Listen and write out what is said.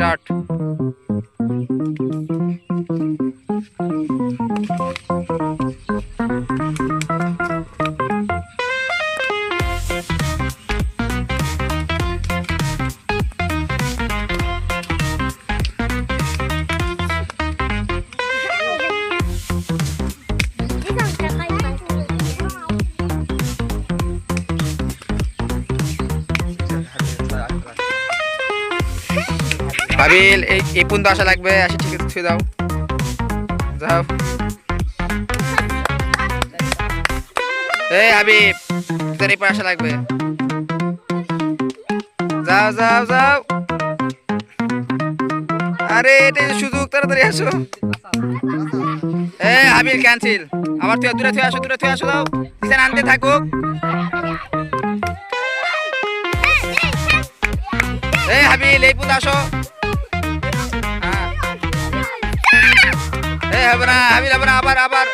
Start Habil এই এই পর্যন্ত আসা লাগবে, আসি ঠিক ছুঁয়ে দাও। যাও। এই তোর আসা লাগবে। যাও যাও যাও। আরে এটাই তো সুযোগ, তাড়াতাড়ি আসো। এই হাবিল ক্যান্সেল আবার তুই দূরে তুই আসো, দূরে তুই আসো দাও আনতে থাকুক। এই হাবিল এই পর্যন্ত আসো। એ હબરા આવી હબરા આભાર આભાર.